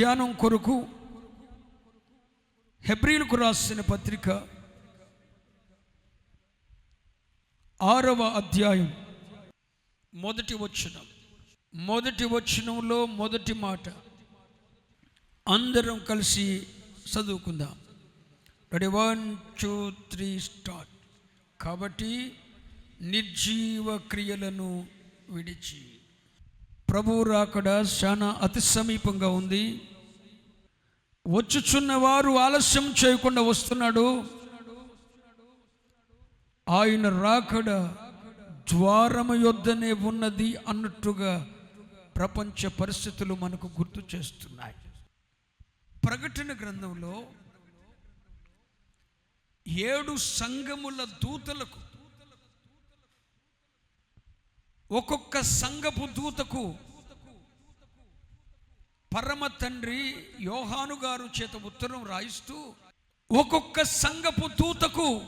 ధ్యానం కొరకు హెబ్రిలకు రాసిన పత్రిక ఆరవ అధ్యాయం మొదటి వచనం. మొదటి వచనంలో మొదటి మాట. అందరం కలిసి చదువుకుందాం. Ready? One two three start. కాబట్టి నిర్జీవ క్రియలను విడిచి. ప్రభువు రాకడ చాలా అతి సమీపంగా ఉంది. వచ్చుచున్నవారు ఆలస్యం చేయకుండా వస్తున్నాడు. ఆయన రాకడ ద్వారము యొద్దనే ఉన్నది అన్నట్టుగా ప్రపంచ పరిస్థితులు మనకు గుర్తు చేస్తున్నాయి. ప్రకటన గ్రంథంలో ఏడు సంఘముల దూతలకు ఒక్కొక్క సంఘపు దూతకు పరమ తండ్రి యోహాను గారు చేత ఉత్తరం రాయిస్తూ ఒక్కొక్క సంఘపు దూతకు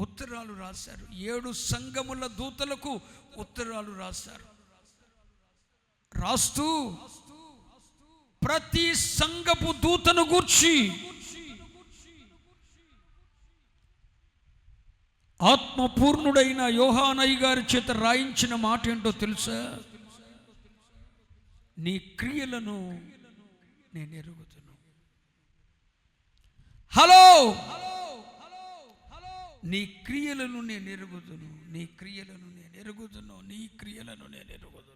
ఉత్తరాలు రాశారు. ఏడు సంఘముల దూతలకు ఉత్తరాలు రాశారు. రాస్తూ ప్రతి సంఘపు దూతను గూర్చి ఆత్మపూర్ణుడైన యోహానయ్య గారి చేత రాయించిన మాట ఏంటో తెలుసా? నీ క్రియలను నేను ఎరుగుతును. హలో! నీ క్రియలను నేను ఎరుగుదును నీ క్రియలను నేను ఎరుగుదును నీ క్రియలను నేను ఎరుగుదును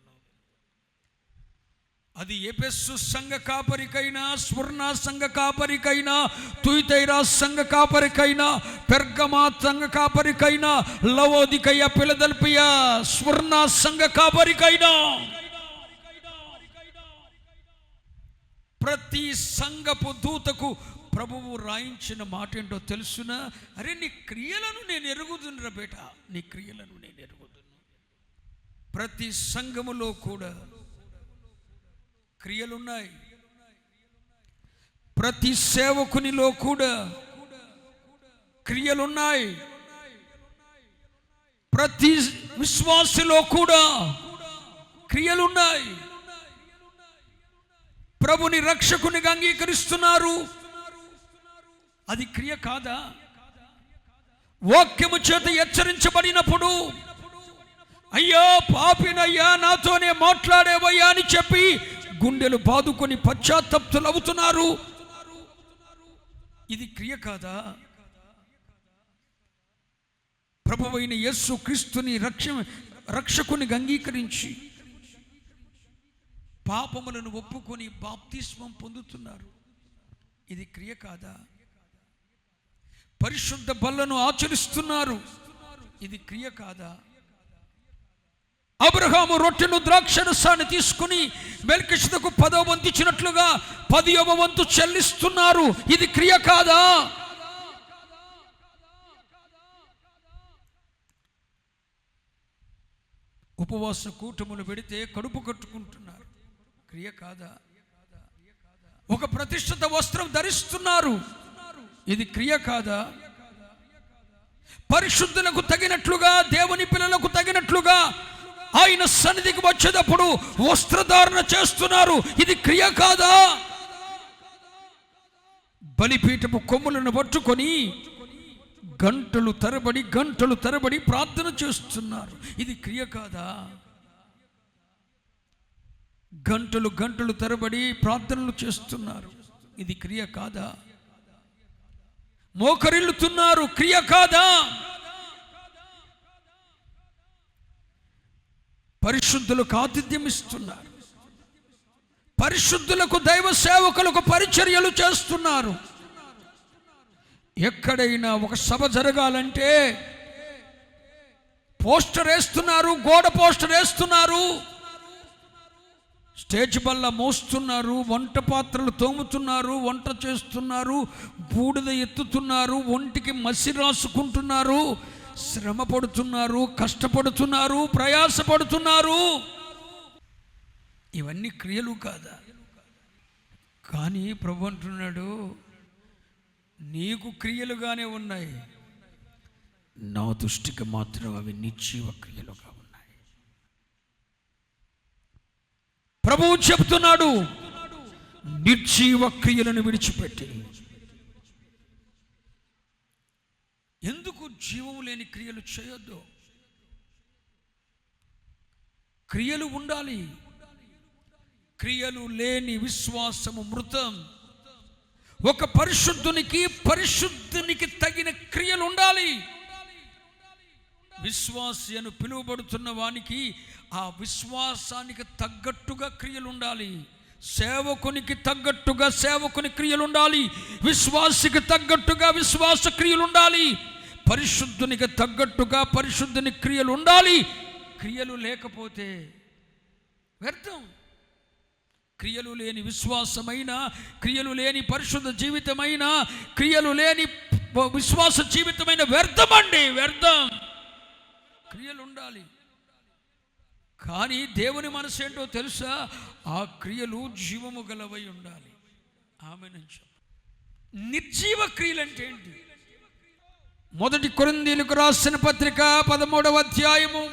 అది ఎపెస్సు సంఘ కాపరికైనా స్వర్ణ సంఘ కాపరికైనా తుయితైరా సంఘ కాపరికైనా పెర్గమా సంఘ కాపరికైనా లవోదికయ్య పిలదల్పియ స్వర్ణ సంఘ కాపరికైనా. ప్రతి సంఘపు దూతకు ప్రభువు రాయించిన మాట ఏంటో తెలుసునా? అరే నీ క్రియలను నేను ఎరుగుదునురా బేట. నీ క్రియలను నేను ఎరుగుదును. ప్రతి సంఘములో కూడా క్రియలున్నాయి. ప్రతి సేవకునిలో కూడా క్రియలున్నాయి. ప్రతి విశ్వాసులో కూడా క్రియలున్నాయి. ప్రభుని రక్షకునిగా అంగీకరిస్తున్నారు. అది క్రియ కాదా? వాక్యము చేత హెచ్చరించబడినప్పుడు అయ్యా పాపినయ్యా నాతోనే మాట్లాడేవయ్యా అని చెప్పి గుండెలు బాదుకొని పశ్చాత్తప్తులు అవుతున్నారు. ఇది క్రియ కాదా? ప్రభువైన యస్సు క్రీస్తుని రక్ష రక్షకుని అంగీకరించి పాపములను ఒప్పుకొని బాప్తిస్మం పొందుతున్నారు. ఇది క్రియ కాదా? పరిశుద్ధ బలను ఆచరిస్తున్నారు. ఇది క్రియ కాదా? అబ్రహాము రొట్టెను ద్రాక్షరసాన్ని తీసుకుని మెల్కిషుదకు పదవ వంతు ఇచ్చినట్లుగా పదియవ వంతు చెల్లిస్తున్నారు. ఇది క్రియ కాదా? ఉపవాస కూటములు పెడితే కడుపు కట్టుకుంటున్నారు. క్రియ కాదా? ఒక ప్రతిష్ఠిత వస్త్రం ధరిస్తున్నారు. ఇది క్రియ కాదా? పరిశుద్ధులకు తగినట్లుగా దేవుని పిల్లలకు తగినట్లుగా ఆయన సన్నిధికి వచ్చేటప్పుడు వస్త్రధారణ చేస్తున్నారు. ఇది క్రియ కాదా? బలిపీఠపు కొమ్ములను పట్టుకొని గంటలు తరబడి గంటలు తరబడి ప్రార్థన చేస్తున్నారు. ఇది క్రియ కాదా? గంటలు గంటలు తరబడి ప్రార్థనలు చేస్తున్నారు. ఇది క్రియ కాదా? మోకరిల్లుతున్నారు క్రియ కాదా? పరిశుద్ధులకు ఆతిథ్యం ఇస్తున్నారు. పరిశుద్ధులకు దైవ సేవకులకు పరిచర్యలు చేస్తున్నారు. ఎక్కడైనా ఒక సభ జరగాలంటే పోస్టర్ వేస్తున్నారు గోడ పోస్టర్ వేస్తున్నారు. స్టేజ్ బల్ల మోస్తున్నారు వంట పాత్రలు తోముతున్నారు వంట చేస్తున్నారు బూడిద ఎత్తుతున్నారు ఒంటికి మసి రాసుకుంటున్నారు శ్రమ పడుతున్నారు కష్టపడుతున్నారు ప్రయాసపడుతున్నారు. ఇవన్నీ క్రియలు కాదా? కానీ ప్రభు అంటున్నాడు నీకు క్రియలుగానే ఉన్నాయి. నా దృష్టికి మాత్రం అవి నిశ్చీవ క్రియలుగా ఉన్నాయి ప్రభువు చెప్తున్నాడు నిర్జీవ క్రియలను విడిచిపెట్టి. ఎందుకు జీవము లేని క్రియలు చేయొద్దు? క్రియలు ఉండాలి. క్రియలు లేని విశ్వాసము మృతం. ఒక పరిశుద్ధునికి పరిశుద్ధునికి తగిన క్రియలు ఉండాలి. విశ్వాసి అని పిలువబడుతున్న వానికి ఆ విశ్వాసానికి తగ్గట్టుగా క్రియలు ఉండాలి సేవకునికి తగ్గట్టుగా సేవకుని క్రియలు ఉండాలి విశ్వాసికి తగ్గట్టుగా విశ్వాస క్రియలు ఉండాలి పరిశుద్ధునికి తగ్గట్టుగా పరిశుద్ధుని క్రియలు ఉండాలి క్రియలు లేకపోతే వ్యర్థం. క్రియలు లేని విశ్వాసమైన క్రియలు లేని పరిశుద్ధ జీవితమైన క్రియలు లేని విశ్వాస జీవితమైన వ్యర్థమండి వ్యర్థం. క్రియలు ఉండాలి కానీ దేవుని మనసు ఏంటో తెలుసా? ఆ క్రియలు జీవము గలవై ఉండాలి. ఆమె నుంచి నిర్జీవ క్రియలు అంటే ఏంటి? మొదటి కొరిందీలకు రాసిన పత్రిక పదమూడవ అధ్యాయము.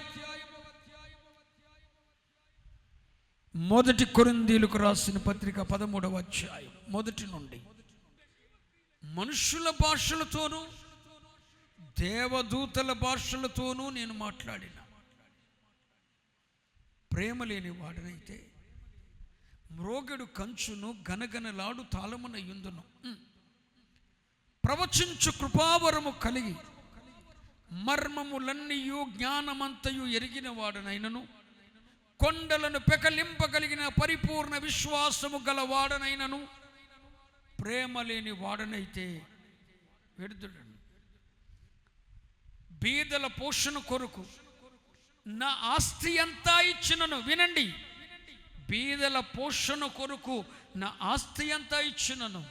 మొదటి కొరిందీలకు రాసిన పత్రిక పదమూడవ అధ్యాయం. మొదటి నుండి. మనుషుల భాషలతోనూ దేవదూతల భాషలతోనూ నేను మాట్లాడిన. ప్రేమ లేని వాడనైతే మ్రోగడు కంచును గనగనలాడు తాళమున యుందును ప్రవచించు కృపావరము కలిగి మర్మములన్నీయు జ్ఞానమంతయు ఎరిగిన వాడనైనను. కొండలను పెకలింపగలిగిన పరిపూర్ణ విశ్వాసము గల వాడనైనను. ప్రేమ లేని వాడనైతే విడుదలను బీదల పోషణ కొరకు. నా ఆస్తి అంతా ఇచ్చినను. వినండి. బీదల పోషణ కొరకు నా ఆస్తి అంతా ఇచ్చినను.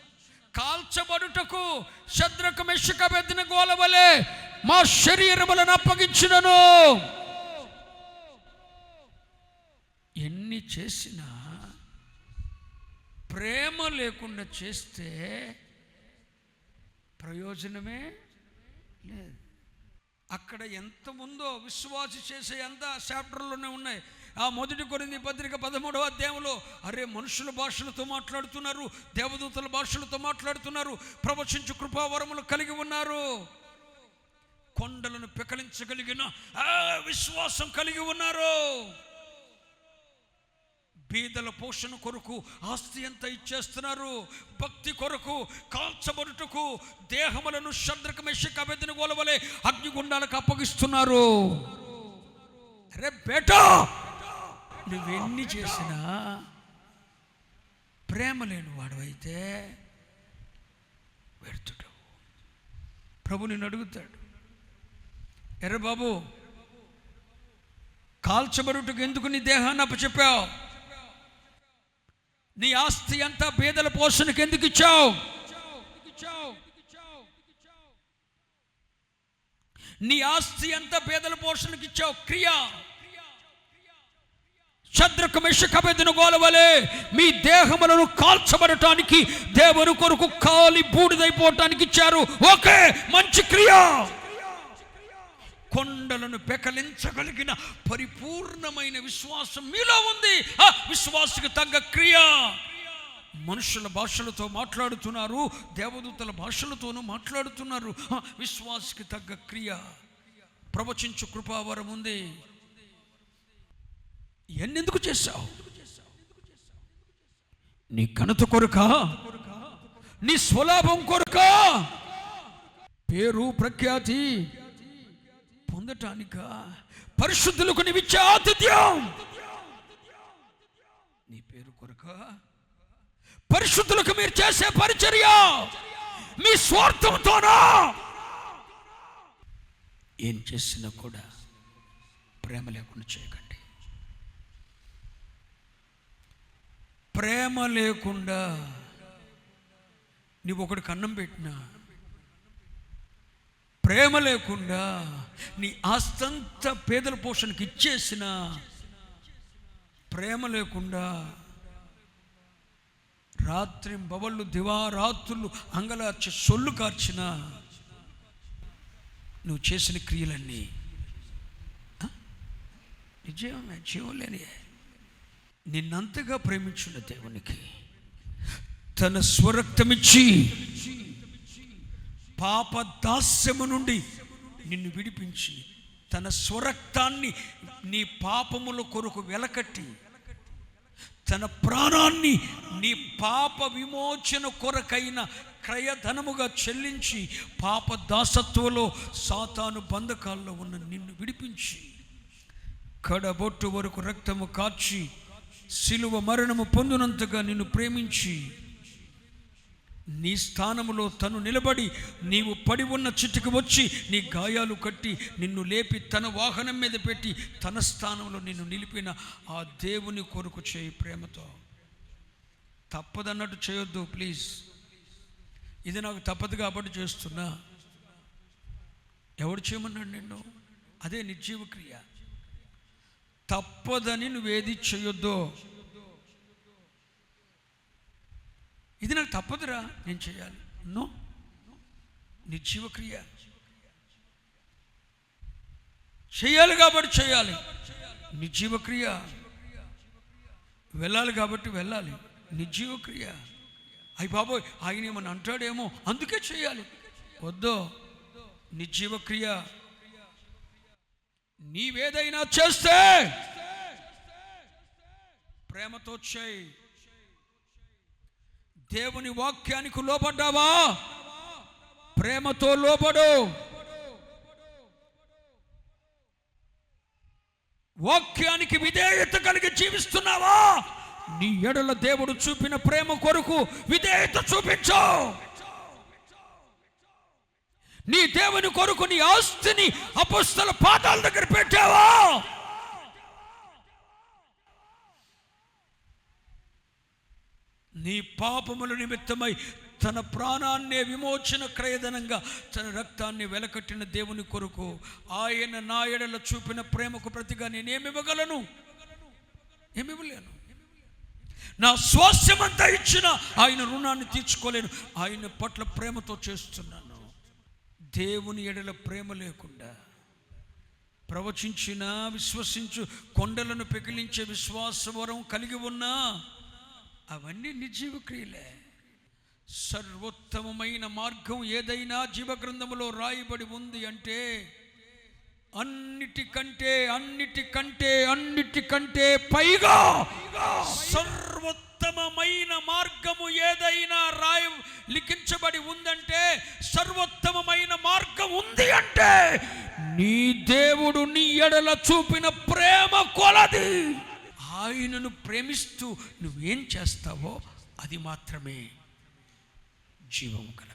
కాల్చబడుటకు శద్రక మెషక బెదిన గోలవలే మా శరీరములను అప్పగించినను. ఎన్ని చేసినా ప్రేమ లేకుండా చేస్తే ప్రయోజనమే లేదు. అక్కడ ఎంత ఉందో విశ్వాసి చేసే అంత చాప్టర్లోనే ఉన్నాయి. ఆ మొదటి కొరింది పత్రిక పదమూడవ అధ్యాయంలో అరే మనుషుల భాషలతో మాట్లాడుతున్నారు దేవదూతల భాషలతో మాట్లాడుతున్నారు ప్రవచించు కృపావరములు కలిగి ఉన్నారు. కొండలను పెకలించగలిగిన విశ్వాసం కలిగి ఉన్నారు. పేదల పోషణ కొరకు ఆస్తి ఎంత ఇచ్చేస్తున్నారు? భక్తి కొరకు కాల్చబడుటకు దేహములను శద్రక మెషక బెదిన గోలవలే అగ్నిగుండాలకు అప్పగిస్తున్నారు. అరే బేటా నువ్వెన్ని చేసినా ప్రేమ లేని వాడవైతే వ్యర్థుడు ప్రభు నిన్ను అడుగుతాడు ఎర్ర బాబు కాల్చబడుటకు ఎందుకు నీ దేహాన్ని అప్పచెప్పావు? నీ ఆస్తి అంతా పేదల పోషణకి ఎందుకు ఇచ్చావు? నీ ఆస్తి అంతా పేదల పోషణకి ఇచ్చావు. క్రియ. శద్రకు మెషకబెదిన గోలవలే. మీ దేహములను కాల్చబడటానికి దేవుని కొరకు కాలి బూడిదైపోవటానికి ఇచ్చారు. ఓకే మంచి క్రియ. కొండలను పెకలించగలిగిన పరిపూర్ణమైన విశ్వాసం మీలో ఉంది. ఆ విశ్వాసకు తగ్గ క్రియ. మనుషుల భాషలతో మాట్లాడుతున్నారు దేవదూతల భాషలతోనూ మాట్లాడుతున్నారు. విశ్వాసకి తగ్గ క్రియ. ప్రవచించు కృపావరం ఉంది. ఎన్నెందుకు చేశావు? నీ ఘనత కొరక నీ స్వలాభం కొరక పేరు ప్రఖ్యాతి పొందటానిక? పరిశుద్ధులకు నీవిచ్చే ఆతిథ్యం. నీ పేరు కొరక? పరిశుద్ధులకు మీరు చేసే పరిచర్య మీ స్వార్థంతోనా? ఏం చేసినా కూడా ప్రేమ లేకుండా చేయకండి. ప్రేమ లేకుండా నీవు ఒకడికి అన్నం పెట్టినా ప్రేమ లేకుండా నీ ఆస్తంత పేదల పోషణకి ఇచ్చేసిన ప్రేమ లేకుండా రాత్రి బవళ్ళు దివారాత్రులు అంగలార్చి సొల్లు కార్చిన నువ్వు చేసిన క్రియలన్నీ ఆ? నిజమే జీవం లేని నిన్నంతగా ప్రేమించిన దేవునికి తన స్వరక్తమిచ్చి పాప దాస్యము నుండి నిన్ను విడిపించి తన స్వరక్తాన్ని నీ పాపముల కొరకు వెలకట్టి తన ప్రాణాన్ని నీ పాప విమోచన కొరకైన క్రయధనముగా చెల్లించి పాప దాసత్వంలో సాతాను బంధకాల్లో ఉన్న నిన్ను విడిపించి కడబొట్టు వరకు రక్తము కాచి సిలువ మరణము పొందినంతగా నిన్ను ప్రేమించి నీ స్థానములో తను నిలబడి నీవు పడి ఉన్న చిట్టుకు వచ్చి నీ గాయాలు కట్టి నిన్ను లేపి తన వాహనం మీద పెట్టి తన స్థానంలో నిన్ను నిలిపిన ఆ దేవుని కొరకు చేయి ప్రేమతో. తప్పదన్నట్టు చేయొద్దు ప్లీజ్. ఇది నాకు తప్పదు కాబట్టి చేస్తున్నా. ఎవడు చేయమన్నాడు నిన్ను? అదే నిర్జీవ క్రియ తప్పదని నువ్వేది చేయొద్దో. ఇది నాకు తప్పదురా నేను చేయాలి. నో. నిర్జీవక్రియ చేయాలి కాబట్టి చేయాలి. నిర్జీవ వెళ్ళాలి కాబట్టి వెళ్ళాలి. నిర్జీవక్రియ క్రియ అయ్యి బాబోయ్ ఆయన ఏమని అంటాడేమో అందుకే చేయాలి. వద్దో. నిర్జీవక్రియ నీవేదైనా చేస్తే ప్రేమతో చేయి. దేవుని వాక్యానికి లోపడ్డావా ప్రేమతో లోపడు వాక్యానికి విధేయత కలిగి జీవిస్తున్నావా? నీ ఎడల దేవుడు చూపిన ప్రేమ కొరకు విధేయత చూపించు. నీ దేవుని కొరకు నీ ఆస్తిని అపుస్తల పాదాల దగ్గర పెట్టావా? నీ పాపముల నిమిత్తమై తన ప్రాణాన్నే విమోచన క్రయధనంగా తన రక్తాన్ని వెలకట్టిన దేవుని కొరకు ఆయన నా ఎడల చూపిన ప్రేమకు ప్రతిగా నేనేమివ్వగలను? ఏమివ్వలేను. నా స్వాస్థ్యమంతా ఇచ్చిన ఆయన రుణాన్ని తీర్చుకోలేను. ఆయన పట్ల ప్రేమతో చేస్తున్నాను. దేవుని ఎడల ప్రేమ లేకుండా ప్రవచించినా విశ్వసించు కొండలను పెకిలించే విశ్వాసవరం కలిగి ఉన్నా అవన్నీ నిర్జీవ క్రియలే. సర్వోత్తమమైన మార్గం ఏదైనా జీవగ్రంథములో రాయబడి ఉంది అంటే అన్నిటికంటే అన్నిటికంటే అన్నిటికంటే పైగా సర్వోత్తమమైన మార్గము ఏదైనా రాయ లిఖించబడి ఉందంటే సర్వోత్తమమైన మార్గం ఉంది అంటే నీ దేవుడు నీ ఎడల చూపిన ప్రేమ కొలది. ఆయనను ప్రేమిస్తూ నువ్వేం చేస్తావో అది మాత్రమే జీవము కల